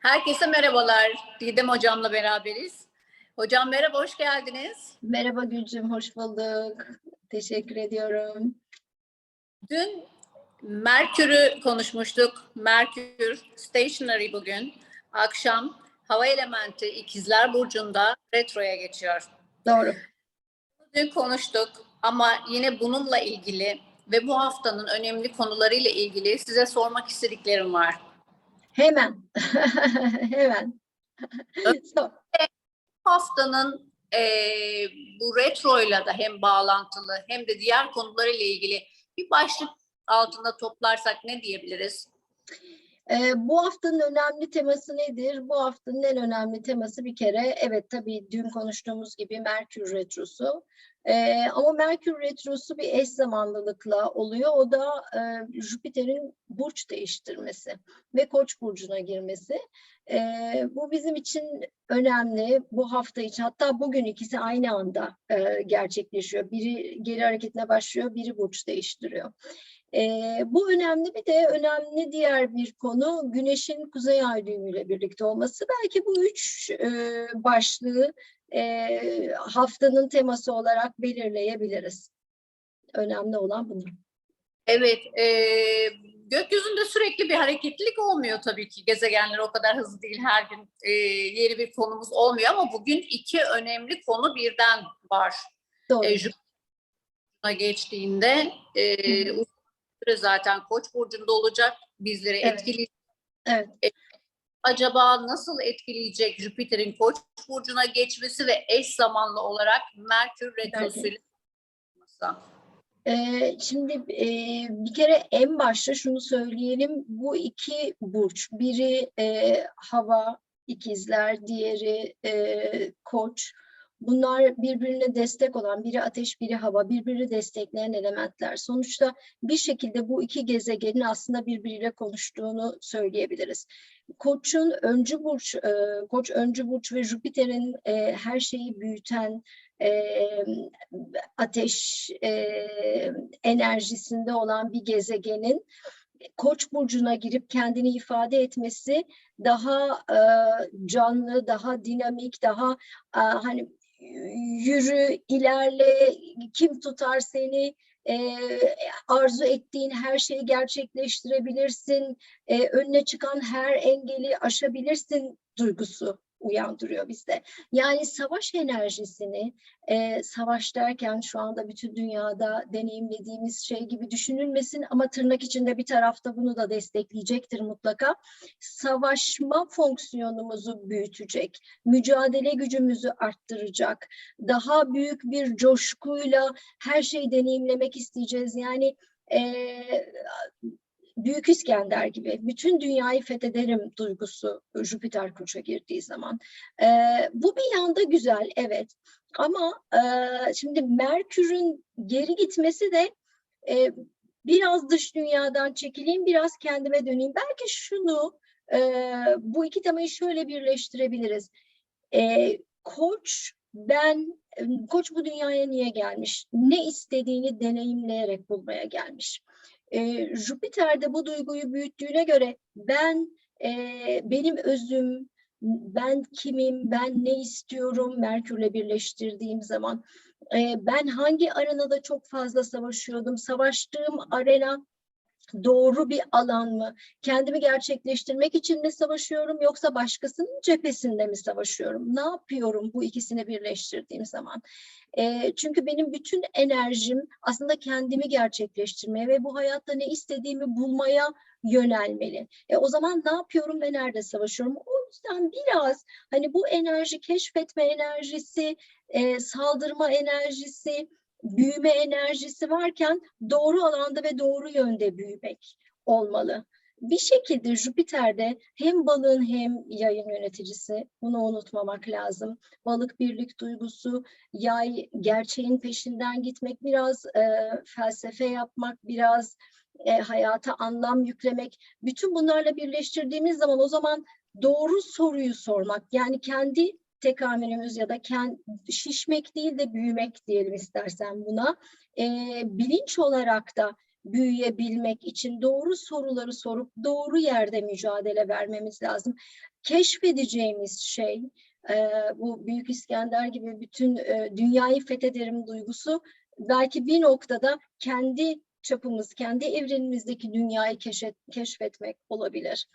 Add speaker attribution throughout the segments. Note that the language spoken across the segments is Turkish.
Speaker 1: Herkese merhabalar. Didem Hocam'la beraberiz. Hocam merhaba, hoş geldiniz.
Speaker 2: Merhaba Gülcüm, hoş bulduk. Teşekkür ediyorum.
Speaker 1: Dün Merkür'ü konuşmuştuk. Merkür stationary bugün. Akşam hava elementi ikizler burcunda retroya geçiyor.
Speaker 2: Doğru.
Speaker 1: Dün konuştuk ama yine bununla ilgili ve bu haftanın önemli konularıyla ilgili size sormak istediklerim var.
Speaker 2: Hemen. Hemen.
Speaker 1: Haftanın eee, bu retroyla da hem bağlantılı hem de diğer konularıyla ilgili bir başlık altında toplarsak ne diyebiliriz?
Speaker 2: Ee, bu haftanın önemli teması nedir? Bu haftanın en önemli teması bir kere, evet tabii dün konuştuğumuz gibi Merkür Retrosu. Ee, ama Merkür Retrosu bir eş zamanlılıkla oluyor. O da e, Jüpiter'in burç değiştirmesi ve Koç burcuna girmesi. Ee, bu bizim için önemli. Bu hafta için hatta bugün ikisi aynı anda e, gerçekleşiyor. Biri geri hareketine başlıyor, biri burç değiştiriyor. Ee, bu önemli bir de önemli diğer bir konu Güneş'in kuzey ay düğümüyle birlikte olması. Belki bu üç e, başlığı e, haftanın teması olarak belirleyebiliriz. Önemli olan bunlar.
Speaker 1: Evet, eee, gökyüzünde sürekli bir hareketlilik olmuyor tabii ki. Gezegenler o kadar hızlı değil. Her gün eee, yeni bir konumuz olmuyor ama bugün iki önemli konu birden var.
Speaker 2: Doğru.
Speaker 1: E, Jüpiter'e geçtiğinde e, uzun süre zaten Koç burcunda olacak. Bizleri
Speaker 2: Evet.
Speaker 1: etkileyecek.
Speaker 2: Evet.
Speaker 1: Acaba nasıl etkileyecek Jüpiter'in Koç burcuna geçmesi ve eş zamanlı olarak Merkür retrosuyla
Speaker 2: Ee, şimdi e, bir kere en başta şunu söyleyelim. Bu iki burç, biri e, hava ikizler, diğeri e, koç. Bunlar birbirine destek olan, biri ateş, biri hava, birbirini destekleyen elementler. Sonuçta bir şekilde bu iki gezegenin aslında birbiriyle konuştuğunu söyleyebiliriz. Koç'un öncü burç, e, Koç öncü burç ve Jüpiter'in e, her şeyi büyüten, e, ateş enerjisinde olan bir gezegenin Koç burcuna girip kendini ifade etmesi daha e, canlı, daha dinamik, daha e, hani yürü, ilerle, kim tutar seni, e, arzu ettiğin her şeyi gerçekleştirebilirsin, e, önüne çıkan her engeli aşabilirsin duygusu uyandırıyor bizde. Yani savaş enerjisini e, savaş derken şu anda bütün dünyada deneyimlediğimiz şey gibi düşünülmesin ama tırnak içinde bir tarafta bunu da destekleyecektir mutlaka. Savaşma fonksiyonumuzu büyütecek, mücadele gücümüzü arttıracak, daha büyük bir coşkuyla her şeyi deneyimlemek isteyeceğiz. Yani e, Büyük İskender gibi bütün dünyayı fethederim duygusu Jüpiter koça girdiği zaman. Ee, bu bir yanda güzel evet ama e, şimdi Merkür'ün geri gitmesi de e, biraz dış dünyadan çekileyim biraz kendime döneyim. Belki şunu e, bu iki temayı şöyle birleştirebiliriz. E, koç ben koç bu dünyaya niye gelmiş? Ne istediğini deneyimleyerek bulmaya gelmiş e, Jüpiter de bu duyguyu büyüttüğüne göre ben e, benim özüm, ben kimim, ben ne istiyorum Merkürle birleştirdiğim zaman e, ben hangi arenada çok fazla savaşıyordum, savaştığım arena doğru bir alan mı? Kendimi gerçekleştirmek için mi savaşıyorum yoksa başkasının cephesinde mi savaşıyorum? Ne yapıyorum bu ikisini birleştirdiğim zaman? E, çünkü benim bütün enerjim aslında kendimi gerçekleştirmeye ve bu hayatta ne istediğimi bulmaya yönelmeli. E, o zaman ne yapıyorum ve nerede savaşıyorum? O yüzden biraz hani bu enerji, keşfetme enerjisi, e, saldırma enerjisi, büyüme enerjisi varken doğru alanda ve doğru yönde büyümek olmalı. Bir şekilde Jüpiter'de hem balığın hem yayın yöneticisi, bunu unutmamak lazım. Balık birlik duygusu, yay gerçeğin peşinden gitmek, biraz e, felsefe yapmak, biraz e, hayata anlam yüklemek. Bütün bunlarla birleştirdiğimiz zaman o zaman doğru soruyu sormak, yani kendi tekamülümüz ya da kendi, şişmek değil de büyümek diyelim istersen buna. E, bilinç olarak da büyüyebilmek için doğru soruları sorup doğru yerde mücadele vermemiz lazım. Keşfedeceğimiz şey e, bu Büyük İskender gibi bütün e, dünyayı fethederim duygusu belki bir noktada kendi çapımız, kendi evrenimizdeki dünyayı keşfet, keşfetmek olabilir.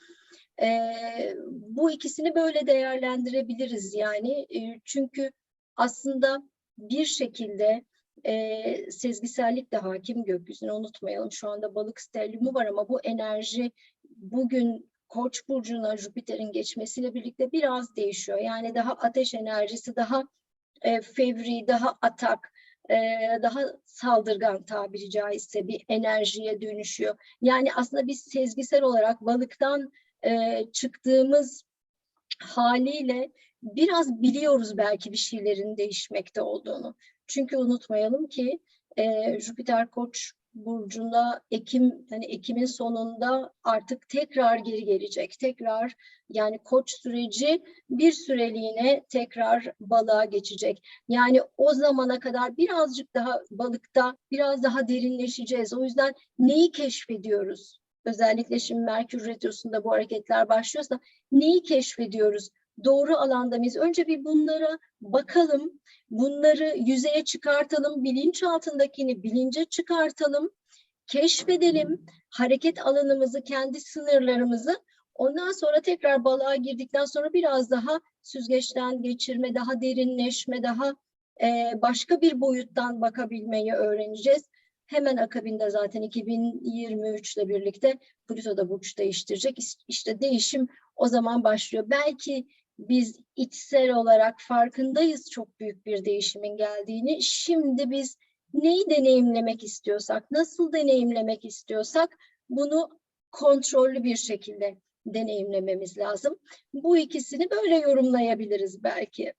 Speaker 2: Eee, bu ikisini böyle değerlendirebiliriz yani Eee, çünkü aslında bir şekilde eee, sezgisellik de hakim gökyüzüne unutmayalım. Şu anda balık stelliumu var ama bu enerji bugün Koç burcuna Jüpiter'in geçmesiyle birlikte biraz değişiyor. Yani daha ateş enerjisi, daha e, fevri, daha atak, e, daha saldırgan tabiri caizse bir enerjiye dönüşüyor. Yani aslında biz sezgisel olarak balıktan e, çıktığımız haliyle biraz biliyoruz belki bir şeylerin değişmekte olduğunu. Çünkü unutmayalım ki e, Jüpiter Koç burcunda Ekim hani Ekim'in sonunda artık tekrar geri gelecek. Tekrar yani Koç süreci bir süreliğine tekrar balığa geçecek. Yani o zamana kadar birazcık daha balıkta biraz daha derinleşeceğiz. O yüzden neyi keşfediyoruz? Özellikle şimdi Merkür Retrosu'nda bu hareketler başlıyorsa neyi keşfediyoruz? Doğru alanda mıyız? Önce bir bunlara bakalım, bunları yüzeye çıkartalım, bilinç altındakini bilince çıkartalım, keşfedelim, hareket alanımızı, kendi sınırlarımızı. Ondan sonra tekrar balığa girdikten sonra biraz daha süzgeçten geçirme, daha derinleşme, daha başka bir boyuttan bakabilmeyi öğreneceğiz. Hemen akabinde zaten 2023 ile birlikte Plüto da burç değiştirecek. İşte değişim o zaman başlıyor. Belki biz içsel olarak farkındayız çok büyük bir değişimin geldiğini. Şimdi biz neyi deneyimlemek istiyorsak, nasıl deneyimlemek istiyorsak bunu kontrollü bir şekilde deneyimlememiz lazım. Bu ikisini böyle yorumlayabiliriz belki.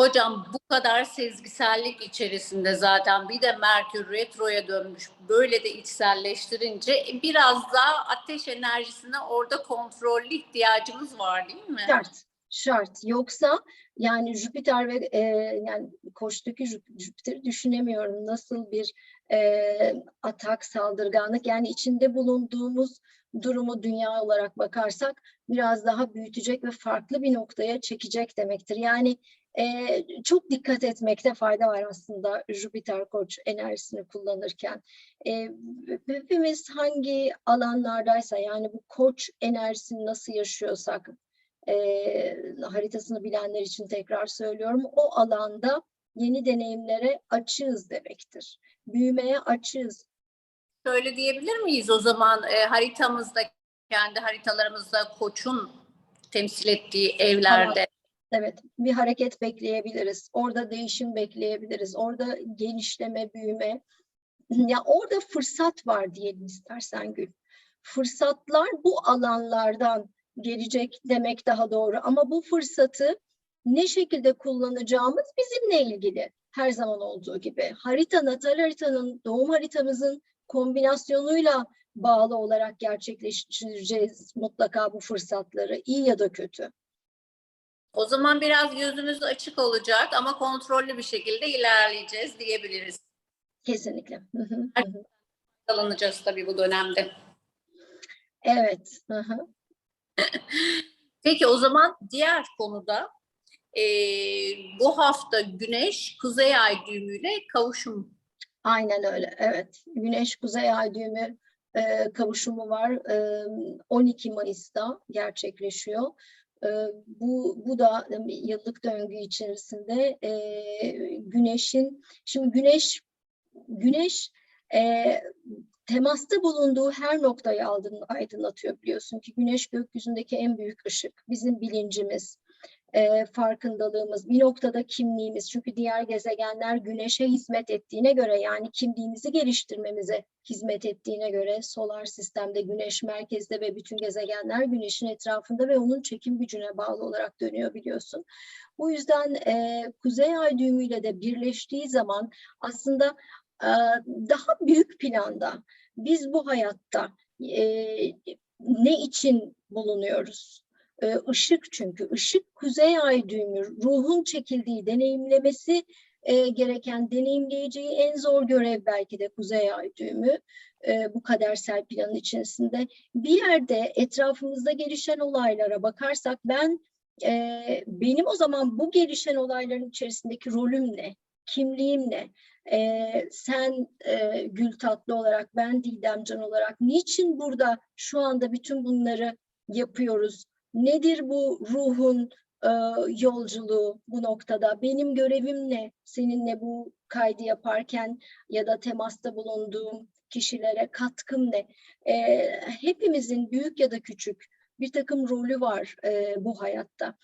Speaker 1: Hocam bu kadar sezgisellik içerisinde zaten bir de Merkür retroya dönmüş. Böyle de içselleştirince biraz daha ateş enerjisine orada kontrollü ihtiyacımız var değil mi?
Speaker 2: Şart, şart. Yoksa yani Jüpiter ve e, yani Koç'taki Jüp- Jüpiter'i düşünemiyorum. Nasıl bir e, atak, saldırganlık yani içinde bulunduğumuz durumu dünya olarak bakarsak biraz daha büyütecek ve farklı bir noktaya çekecek demektir. Yani e, çok dikkat etmekte fayda var aslında Jüpiter Koç enerjisini kullanırken. E, hepimiz hangi alanlardaysa yani bu Koç enerjisini nasıl yaşıyorsak e, haritasını bilenler için tekrar söylüyorum. O alanda yeni deneyimlere açığız demektir. Büyümeye açığız.
Speaker 1: Şöyle diyebilir miyiz o zaman e, haritamızda kendi haritalarımızda koçun temsil ettiği evlerde
Speaker 2: Evet, bir hareket bekleyebiliriz. Orada değişim bekleyebiliriz. Orada genişleme, büyüme. Ya orada fırsat var diyelim istersen Gül. Fırsatlar bu alanlardan gelecek demek daha doğru. Ama bu fırsatı ne şekilde kullanacağımız bizimle ilgili. Her zaman olduğu gibi. Harita, natal haritanın, doğum haritamızın kombinasyonuyla bağlı olarak gerçekleştireceğiz mutlaka bu fırsatları, iyi ya da kötü.
Speaker 1: O zaman biraz gözümüz açık olacak ama kontrollü bir şekilde ilerleyeceğiz diyebiliriz.
Speaker 2: Kesinlikle.
Speaker 1: Alınacağız tabii bu dönemde.
Speaker 2: Evet. hı hı.
Speaker 1: Peki o zaman diğer konuda e, bu hafta Güneş Kuzey Ay düğümüyle kavuşum
Speaker 2: Aynen öyle. Evet. Güneş Kuzey Ay düğümü e, kavuşumu var. E, 12 Mayıs'ta gerçekleşiyor. E, bu bu da yıllık döngü içerisinde e, Güneş'in şimdi Güneş Güneş e, temasta bulunduğu her noktayı aydınlatıyor biliyorsun ki Güneş gökyüzündeki en büyük ışık. Bizim bilincimiz, e, farkındalığımız, bir noktada kimliğimiz. Çünkü diğer gezegenler Güneş'e hizmet ettiğine göre yani kimliğimizi geliştirmemize hizmet ettiğine göre solar sistemde Güneş merkezde ve bütün gezegenler Güneş'in etrafında ve onun çekim gücüne bağlı olarak dönüyor biliyorsun. Bu yüzden e, Kuzey Ay düğümüyle de birleştiği zaman aslında e, daha büyük planda biz bu hayatta e, ne için bulunuyoruz? Ee, ışık çünkü ışık kuzey ay düğümü ruhun çekildiği deneyimlemesi e, gereken, deneyimleyeceği en zor görev belki de Kuzey Ay düğümü e, bu kadersel planın içerisinde. Bir yerde etrafımızda gelişen olaylara bakarsak ben e, benim o zaman bu gelişen olayların içerisindeki rolüm ne? Kimliğim ne? Ee, sen e, Gül Tatlı olarak, ben Didem Can olarak niçin burada şu anda bütün bunları yapıyoruz? Nedir bu ruhun e, yolculuğu bu noktada? Benim görevim ne? Seninle bu kaydı yaparken ya da temasta bulunduğum kişilere katkım ne? Ee, hepimizin büyük ya da küçük bir takım rolü var e, bu hayatta.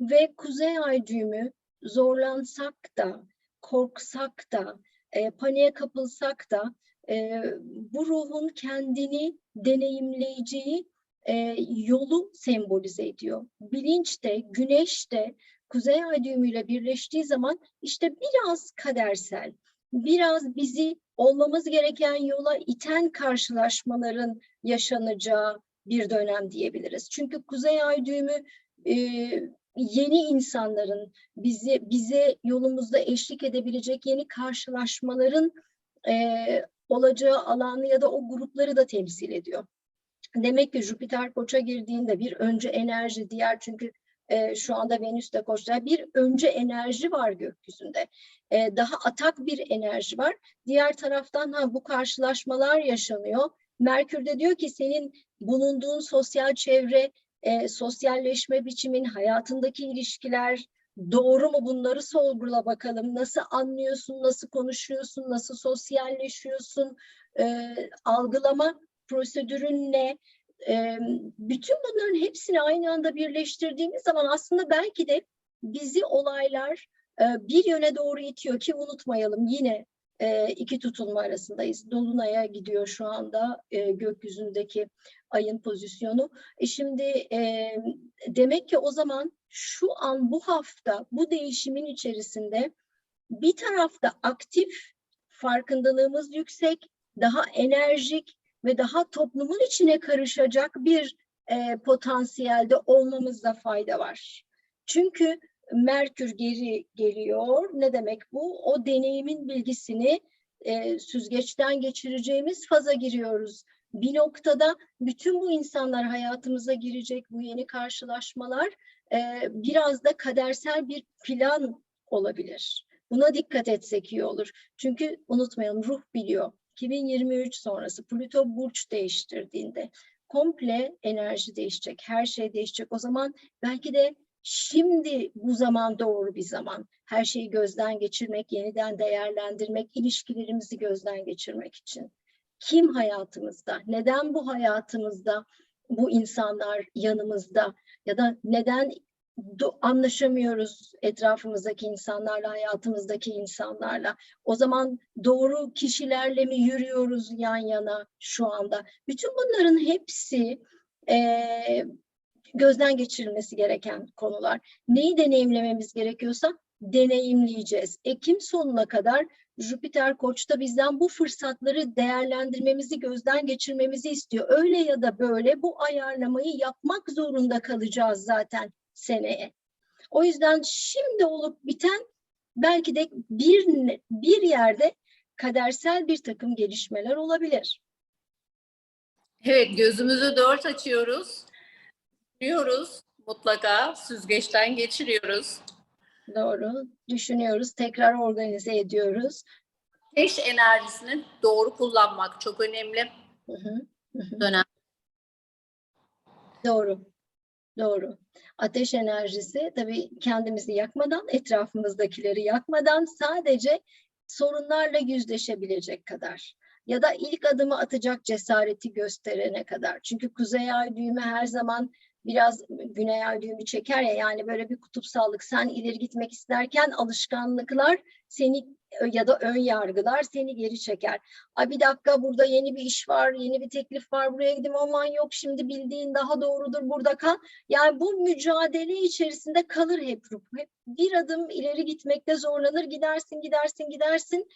Speaker 2: Ve Kuzey Ay düğümü zorlansak da, korksak da, e, paniğe kapılsak da e, bu ruhun kendini deneyimleyeceği e, yolu sembolize ediyor. Bilinç de, güneş de Kuzey Ay düğümüyle birleştiği zaman işte biraz kadersel, biraz bizi olmamız gereken yola iten karşılaşmaların yaşanacağı bir dönem diyebiliriz. Çünkü Kuzey Ay düğümü e, yeni insanların bizi bize yolumuzda eşlik edebilecek yeni karşılaşmaların e, olacağı alanı ya da o grupları da temsil ediyor. Demek ki Jüpiter Koç'a girdiğinde bir önce enerji, diğer çünkü e, şu anda Venüs de Koç'ta bir önce enerji var gökyüzünde. E, daha atak bir enerji var. Diğer taraftan ha bu karşılaşmalar yaşanıyor. Merkür de diyor ki senin bulunduğun sosyal çevre, e, sosyalleşme biçimin, hayatındaki ilişkiler doğru mu bunları sorgula bakalım. Nasıl anlıyorsun, nasıl konuşuyorsun, nasıl sosyalleşiyorsun, e, algılama prosedürün ne? E, bütün bunların hepsini aynı anda birleştirdiğimiz zaman aslında belki de bizi olaylar e, bir yöne doğru itiyor ki unutmayalım yine e, iki tutulma arasındayız. Dolunay'a gidiyor şu anda e, gökyüzündeki ayın pozisyonu. E şimdi e, demek ki o zaman şu an bu hafta bu değişimin içerisinde bir tarafta aktif, farkındalığımız yüksek, daha enerjik ve daha toplumun içine karışacak bir e, potansiyelde olmamızda fayda var. Çünkü Merkür geri geliyor. Ne demek bu? O deneyimin bilgisini e, süzgeçten geçireceğimiz faza giriyoruz. Bir noktada bütün bu insanlar hayatımıza girecek bu yeni karşılaşmalar e, biraz da kadersel bir plan olabilir. Buna dikkat etsek iyi olur. Çünkü unutmayalım ruh biliyor. 2023 sonrası Plüto burç değiştirdiğinde komple enerji değişecek, her şey değişecek. O zaman belki de Şimdi bu zaman doğru bir zaman. Her şeyi gözden geçirmek, yeniden değerlendirmek, ilişkilerimizi gözden geçirmek için. Kim hayatımızda? Neden bu hayatımızda bu insanlar yanımızda? Ya da neden anlaşamıyoruz etrafımızdaki insanlarla, hayatımızdaki insanlarla? O zaman doğru kişilerle mi yürüyoruz yan yana şu anda? Bütün bunların hepsi e, gözden geçirilmesi gereken konular. Neyi deneyimlememiz gerekiyorsa deneyimleyeceğiz. Ekim sonuna kadar Jüpiter Koç'ta bizden bu fırsatları değerlendirmemizi, gözden geçirmemizi istiyor. Öyle ya da böyle bu ayarlamayı yapmak zorunda kalacağız zaten seneye. O yüzden şimdi olup biten belki de bir, bir yerde kadersel bir takım gelişmeler olabilir.
Speaker 1: Evet, gözümüzü dört açıyoruz. Düşünüyoruz mutlaka, süzgeçten geçiriyoruz.
Speaker 2: Doğru, düşünüyoruz, tekrar organize ediyoruz.
Speaker 1: Ateş enerjisini doğru kullanmak çok önemli.
Speaker 2: Hı hı, hı hı.
Speaker 1: Dönem.
Speaker 2: Doğru, doğru. Ateş enerjisi tabii kendimizi yakmadan, etrafımızdakileri yakmadan sadece sorunlarla yüzleşebilecek kadar ya da ilk adımı atacak cesareti gösterene kadar. Çünkü kuzey ay düğümü her zaman biraz güney ay düğümü çeker ya yani böyle bir kutupsallık sen ileri gitmek isterken alışkanlıklar seni ya da ön yargılar seni geri çeker. Ay bir dakika burada yeni bir iş var, yeni bir teklif var buraya gideyim aman yok şimdi bildiğin daha doğrudur burada kal. Yani bu mücadele içerisinde kalır hep ruh. Hep bir adım ileri gitmekte zorlanır gidersin gidersin gidersin.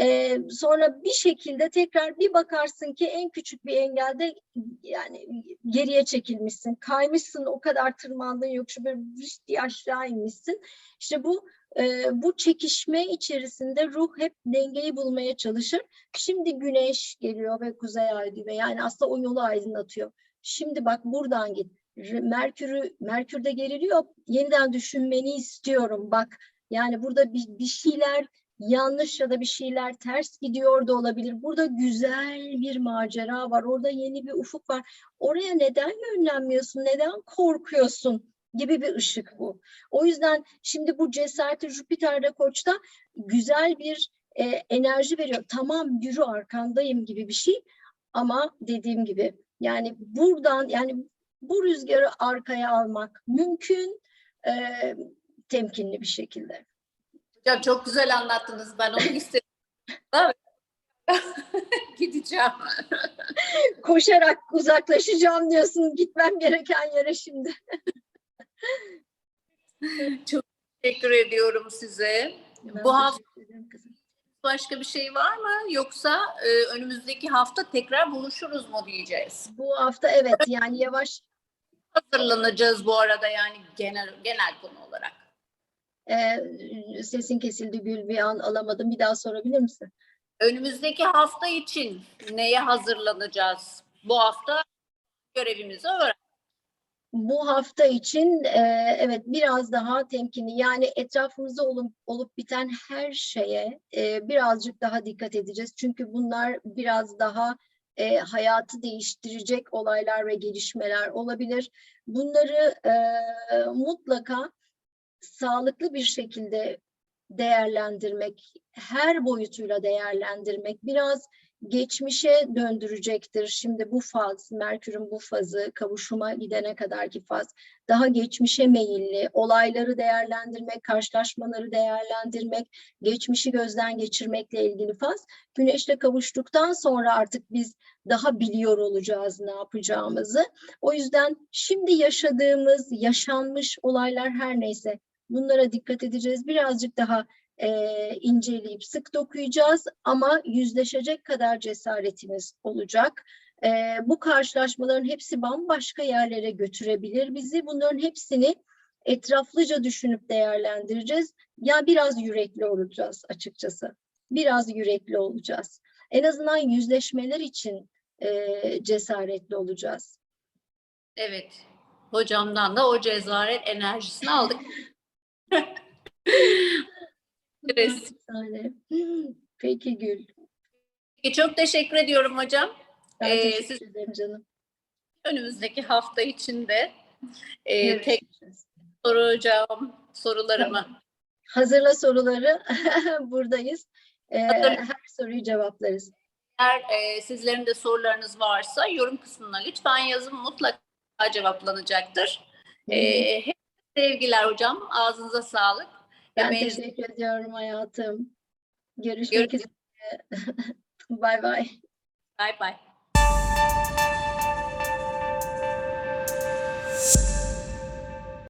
Speaker 2: Ee, sonra bir şekilde tekrar bir bakarsın ki en küçük bir engelde yani geriye çekilmişsin, kaymışsın, o kadar tırmandın yok şu bir diye aşağı inmişsin. İşte bu e, bu çekişme içerisinde ruh hep dengeyi bulmaya çalışır. Şimdi güneş geliyor ve kuzey ay düğme yani aslında o yolu aydınlatıyor. Şimdi bak buradan git. Merkür'ü Merkür'de geriliyor. Yeniden düşünmeni istiyorum. Bak yani burada bir, bir şeyler yanlış ya da bir şeyler ters gidiyor da olabilir. Burada güzel bir macera var. Orada yeni bir ufuk var. Oraya neden yönlenmiyorsun? Neden korkuyorsun? gibi bir ışık bu. O yüzden şimdi bu cesareti Jüpiter'de Koç'ta güzel bir e, enerji veriyor. Tamam yürü arkandayım gibi bir şey. Ama dediğim gibi yani buradan yani bu rüzgarı arkaya almak mümkün e, temkinli bir şekilde.
Speaker 1: Hocam çok güzel anlattınız. Ben onu istedim. Gideceğim.
Speaker 2: Koşarak uzaklaşacağım diyorsun gitmem gereken yere şimdi.
Speaker 1: Teşekkür ediyorum size.
Speaker 2: Ben
Speaker 1: Bu hafta başka bir şey var mı? Yoksa e, önümüzdeki hafta tekrar buluşuruz mu diyeceğiz?
Speaker 2: Bu hafta evet yani yavaş
Speaker 1: Hazırlanacağız bu arada yani genel genel konu olarak.
Speaker 2: E, sesin kesildi Gül bir an alamadım. Bir daha sorabilir misin?
Speaker 1: Önümüzdeki hafta için neye hazırlanacağız? Bu hafta görevimizi öğren.
Speaker 2: Bu hafta için e, evet biraz daha temkinli yani etrafımızda olup, olup biten her şeye e, birazcık daha dikkat edeceğiz. Çünkü bunlar biraz daha e, hayatı değiştirecek olaylar ve gelişmeler olabilir. Bunları e, mutlaka sağlıklı bir şekilde değerlendirmek, her boyutuyla değerlendirmek biraz geçmişe döndürecektir. Şimdi bu faz, Merkür'ün bu fazı, kavuşuma gidene kadarki faz daha geçmişe meyilli, olayları değerlendirmek, karşılaşmaları değerlendirmek, geçmişi gözden geçirmekle ilgili faz. Güneşle kavuştuktan sonra artık biz daha biliyor olacağız ne yapacağımızı. O yüzden şimdi yaşadığımız, yaşanmış olaylar her neyse bunlara dikkat edeceğiz. Birazcık daha eee, inceleyip sık dokuyacağız ama yüzleşecek kadar cesaretimiz olacak. Eee, bu karşılaşmaların hepsi bambaşka yerlere götürebilir bizi. Bunların hepsini etraflıca düşünüp değerlendireceğiz. Ya biraz yürekli olacağız açıkçası. Biraz yürekli olacağız. En azından yüzleşmeler için eee, cesaretli olacağız.
Speaker 1: Evet. Hocamdan da o cesaret enerjisini aldık.
Speaker 2: Peki Gül.
Speaker 1: Peki, Çok teşekkür ediyorum hocam.
Speaker 2: Ben
Speaker 1: Ee,
Speaker 2: teşekkür
Speaker 1: siz-
Speaker 2: ederim canım.
Speaker 1: Önümüzdeki hafta içinde e, tek soracağım sorularımı.
Speaker 2: Hazırla soruları. Buradayız. Ee, her soruyu cevaplarız.
Speaker 1: Eğer e, sizlerin de sorularınız varsa yorum kısmına lütfen yazın mutlaka cevaplanacaktır. E, hep sevgiler hocam. Ağzınıza sağlık.
Speaker 2: Ben
Speaker 1: Emeğinize
Speaker 2: teşekkür ediyorum hayatım. Görüşmek
Speaker 1: Görüşürüz.
Speaker 2: üzere. Bay bay.
Speaker 1: Bay bay.